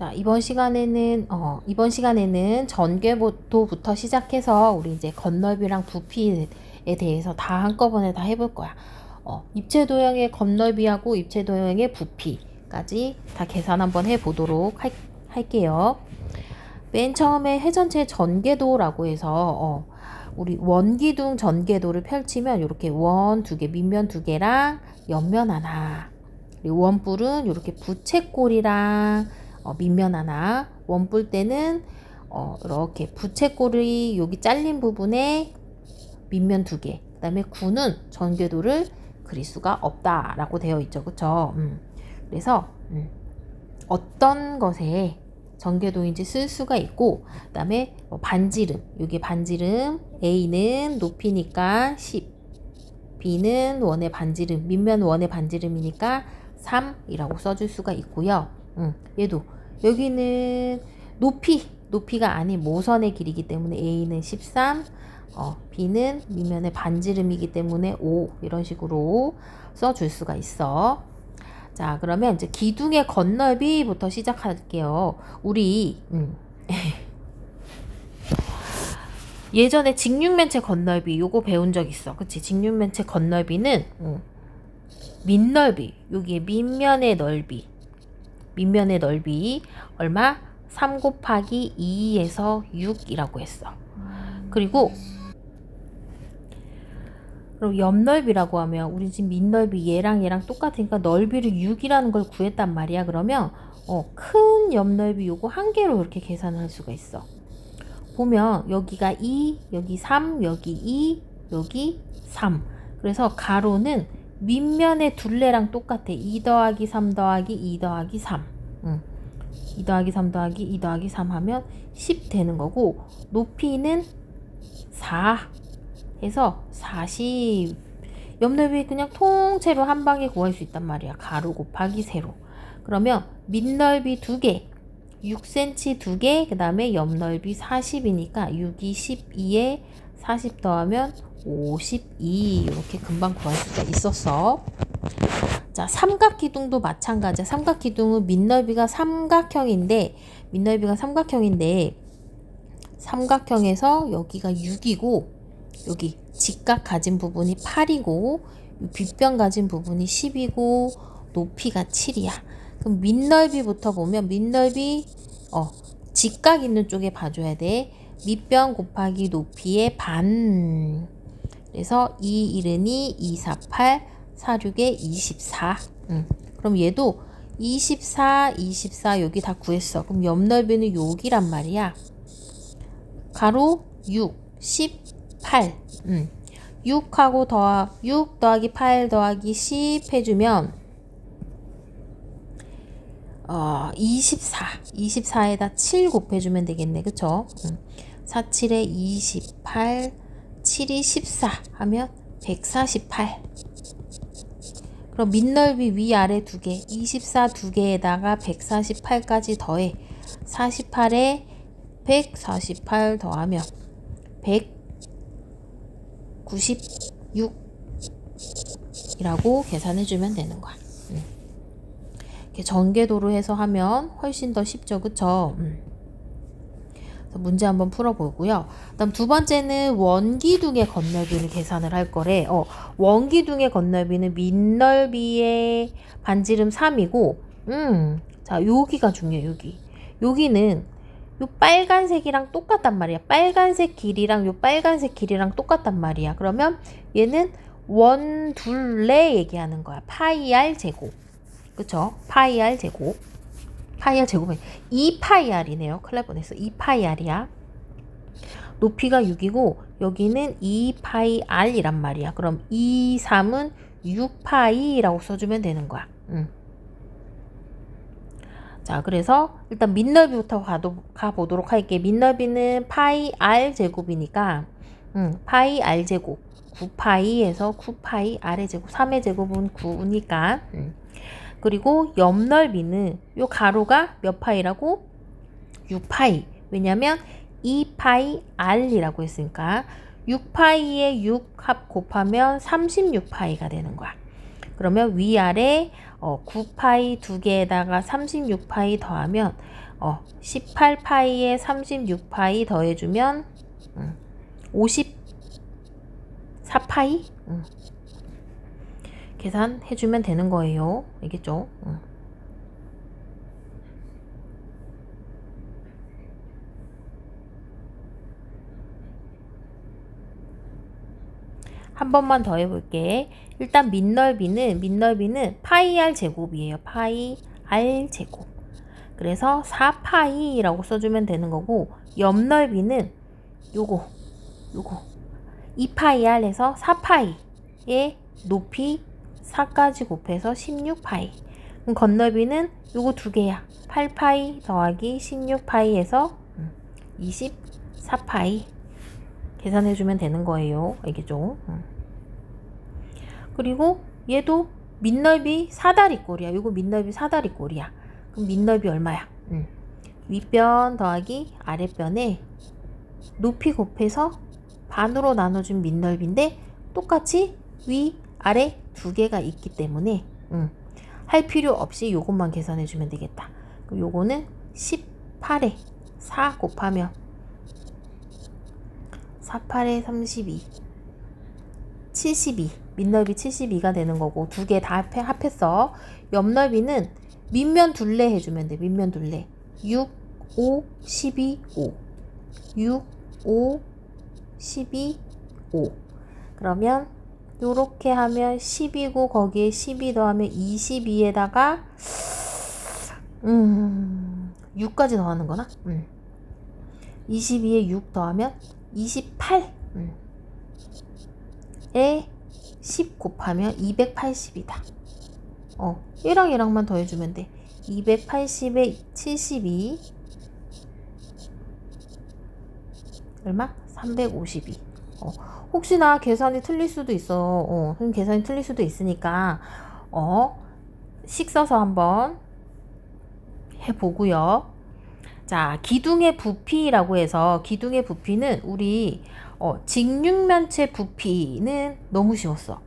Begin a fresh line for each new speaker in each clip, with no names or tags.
자, 이번 시간에는, 어, 이번 시간에는 전개도부터 시작해서 우리 이제 건널비랑 부피에 대해서 다 한꺼번에 다 해볼 거야. 어, 입체 도형의 건널비하고 입체 도형의 부피까지 다 계산 한번 해보도록 할, 할게요. 맨 처음에 회전체 전개도라고 해서, 어, 우리 원기둥 전개도를 펼치면 이렇게 원 두 개, 밑면 두 개랑 옆면 하나. 그리고 원뿔은 이렇게 부채꼴이랑 어, 밑면 하나. 원뿔 때는 어, 이렇게 부채꼴이 여기 잘린 부분에 밑면 두 개. 그 다음에 구는 전개도를 그릴 수가 없다라고 되어 있죠, 그렇죠? 음. 그래서 음, 어떤 것에 전개도인지 쓸 수가 있고 그 다음에 뭐 반지름 여기 반지름 A는 높이니까 10 B는 원의 반지름 밑면 원의 반지름이니까 3이라고 써줄 수가 있고요 음, 얘도 여기는 높이 높이가 아닌 모선의 길이기 때문에 A는 13 어, B는 밑면의 반지름이기 때문에 5 이런 식으로 써줄 수가 있어 자, 그러면 이제 기둥의 건널비부터 시작할게요. 우리 음. 예전에 직육면체 건널비 요거 배운 적 있어. 그치? 직육면체 건널비는 음. 밑넓이 여기에 밑면의 넓이 밑면의 넓이 얼마? 3 곱하기 2에서 6이라고 했어. 그리고 그럼 옆넓이라고 하면 우리 지금 밑넓이 얘랑 얘랑 똑같으니까 넓이를 6이라는 걸 구했단 말이야. 그러면 어, 큰 옆넓이 요거 한 개로 이렇게 계산할 수가 있어. 보면 여기가 2, 여기 3, 여기 2, 여기 3. 그래서 가로는 밑면의 둘레랑 똑같아. 2 더하기 3 더하기 2 더하기 3. 응. 2 더하기 3 더하기 2 더하기 3 하면 10 되는 거고 높이는 4 해서 40 옆넓이 그냥 통째로 한 방에 구할 수 있단 말이야. 가로 곱하기 세로. 그러면 밑넓이 두 개, 6cm 두 개, 그 다음에 옆넓이 40이니까 6이 12에 40 더하면 52 이렇게 금방 구할 수가 있었어. 자, 삼각기둥도 마찬가지야. 삼각기둥은 밑넓이가 삼각형인데 밑넓이가 삼각형인데 삼각형에서 여기가 6이고 여기 직각 가진 부분이 8이고 빗변 가진 부분이 10이고 높이가 7이야. 그럼 밑넓이부터 보면 밑넓이 어 직각 있는 쪽에 봐줘야 돼. 밑변 곱하기 높이의 반. 그래서 2 1은이 2, 4, 8, 4, 6에 24. 음. 그럼 얘도 24, 24 여기 다 구했어. 그럼 옆 넓이는 여기란 말이야. 가로 6, 10, 8. 음. 6하고 더하 6 더하기 8 더하기 10 해주면 어, 24. 24에다 7 곱해주면 되겠네. 그쵸? 음. 4, 7에 28, 7이 14 하면 148. 그럼 밑넓이 위아래 두 개, 24 두 개에다가 148까지 더해. 48에 148 더하면 196이라고 계산해 주면 되는 거야. 음. 전개도로 해서 하면 훨씬 더 쉽죠, 그쵸? 음. 문제 한번 풀어보고요. 그다음 두 번째는 원기둥의 건널비를 계산을 할 거래. 어, 원기둥의 건널비는 밑넓이의 반지름 3이고, 음, 자 여기가 중요해. 여기, 여기는 요 빨간색이랑 똑같단 말이야. 빨간색 길이랑 요 빨간색 길이랑 똑같단 말이야. 그러면 얘는 원 둘레 얘기하는 거야. 파이 r 제곱. 그쵸? 파이 r 제곱. 파이 r 제곱은 2파이 r이네요. 큰일 날 뻔했어. 2파이 r이야. 높이가 6이고 여기는 2파이 r이란 말이야. 그럼 2, 3은 6파이라고 써주면 되는 거야. 음. 자, 그래서 일단 밑넓이부터 가도, 가보도록 할게. 밑넓이는 파이 r 제곱이니까 음, 파이 r 제곱 9파이에서 9파이 r의 제곱 3의 제곱은 9니까 음. 그리고 옆넓이는 요 가로가 몇 파이라고? 6파이. 왜냐면 2파이 r이라고 했으니까 6파이에 6 합 곱하면 36파이가 되는 거야. 그러면 위아래 어, 9파이 두 개에다가 36파이 더하면 어, 18파이에 36파이 더해주면 음, 54파이 음. 계산해주면 되는 거예요. 알겠죠? 음. 한 번만 더 해볼게. 일단 밑넓이는 밑넓이는 파이 r 제곱이에요. 파이 r 제곱. 그래서 4파이라고 써주면 되는 거고 옆넓이는 요거 요거 2파이 r에서 4파이의 높이 4까지 곱해서 16파이. 그럼 겉넓이는 요거 두 개야. 8파이 더하기 16파이에서 24파이. 계산해주면 되는 거예요. 알겠죠? 음. 그리고 얘도 밑넓이 사다리꼴이야. 이거 밑넓이 사다리꼴이야. 그럼 밑넓이 얼마야? 음. 윗변 더하기 아랫변에 높이 곱해서 반으로 나눠준 밑넓이인데 똑같이 위, 아래 두 개가 있기 때문에 음. 할 필요 없이 이것만 계산해 주면 되겠다. 그럼 요거는 18에 4 곱하면 48에 32 72 밑넓이 72가 되는 거고 두 개 다 합했어 옆넓이는 밑면 둘레 해주면 돼 밑면 둘레 6 5 12 5 6 5 12 5 그러면 요렇게 하면 10이고 거기에 12 더하면 22에다가 음 6까지 더하는 거나? 음. 22에 6 더하면 28. 음. 에10 곱하면 280이다. 어, 1랑 1랑만 더해주면 돼. 280에 72. 얼마? 352. 어, 혹시나 계산이 틀릴 수도 있어. 어, 계산이 틀릴 수도 있으니까, 어, 식 써서 한번 해보고요. 자, 기둥의 부피라고 해서 기둥의 부피는 우리 어, 직육면체 부피는 너무 쉬웠어.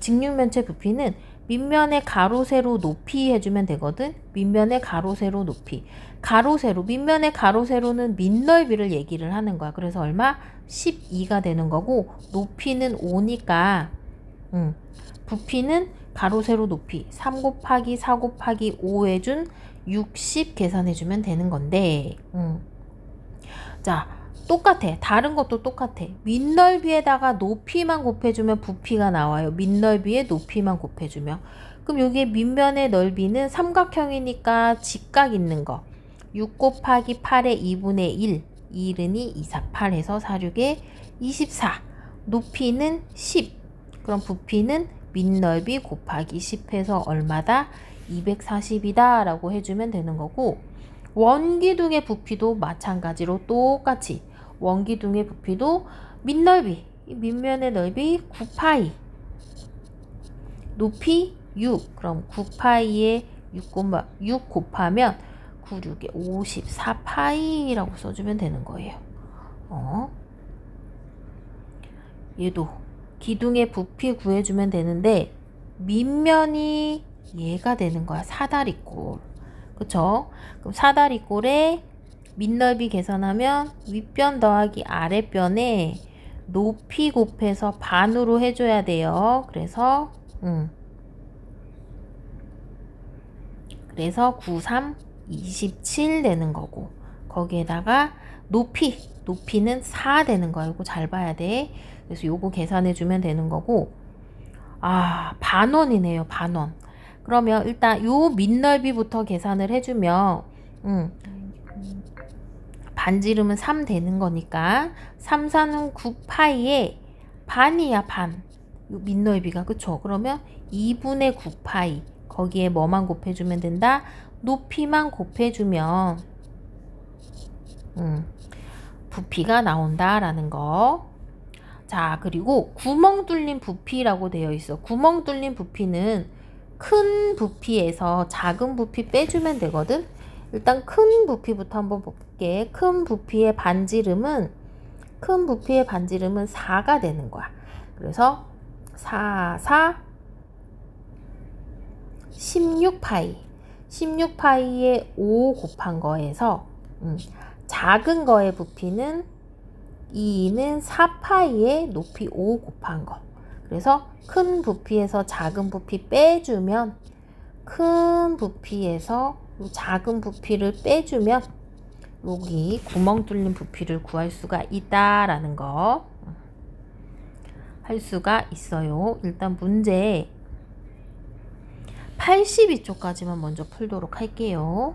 직육면체 부피는 밑면의 가로 세로 높이 해주면 되거든. 밑면의 가로 세로 높이. 가로 세로 밑면의 가로 세로는 밑넓이를 얘기를 하는 거야. 그래서 얼마? 12가 되는 거고 높이는 5니까 음, 부피는 가로 세로 높이 3 곱하기 4 곱하기 5 해준 60 계산해주면 되는 건데 음. 자 똑같아. 다른 것도 똑같아. 밑넓이에다가 높이만 곱해주면 부피가 나와요. 밑넓이에 높이만 곱해주면. 그럼 여기에 밑면의 넓이는 삼각형이니까 직각 있는 거 6 곱하기 8의 2분의 1 1은이 2, 4, 8해서 4, 6에 24 높이는 10 그럼 부피는 밑넓이 곱하기 10해서 얼마다? 240이다 라고 해주면 되는 거고 원기둥의 부피도 마찬가지로 똑같이 원기둥의 부피도 밑넓이 밑면의 넓이 9파이 높이 6 그럼 9파이에 6, 곱하, 6 곱하면 9, 6에 54파이라고 써주면 되는 거예요 어? 얘도 기둥의 부피 구해주면 되는데 밑면이 얘가 되는 거야. 사다리꼴. 그쵸? 그럼 사다리꼴에 밑넓이 계산하면 윗변 더하기 아랫변에 높이 곱해서 반으로 해줘야 돼요. 그래서 음. 그래서 93, 27 되는 거고 거기에다가 높이 높이는 4 되는 거야. 이거 잘 봐야 돼. 그래서 요거 계산해 주면 되는 거고 아 반원이네요. 반원. 그러면 일단 요 밑넓이부터 계산을 해주면 음, 반지름은 3 되는 거니까 3, 4는 9파이에 반이야 반. 요 밑넓이가 그쵸? 그러면 2분의 9파이 거기에 뭐만 곱해주면 된다? 높이만 곱해주면 음, 부피가 나온다라는 거. 자, 그리고 구멍 뚫린 부피라고 되어 있어. 구멍 뚫린 부피는 큰 부피에서 작은 부피 빼주면 되거든. 일단 큰 부피부터 한번 볼게. 큰 부피의 반지름은 큰 부피의 반지름은 4가 되는 거야. 그래서 4, 4, 16파이. 16파이에 5 곱한 거에서 음, 작은 거의 부피는 2는 4파이에 높이 5 곱한 거. 그래서 큰 부피에서 작은 부피 빼주면 큰 부피에서 요 작은 부피를 빼주면 여기 구멍 뚫린 부피를 구할 수가 있다라는 거 할 수가 있어요. 일단 문제 82쪽까지만 먼저 풀도록 할게요.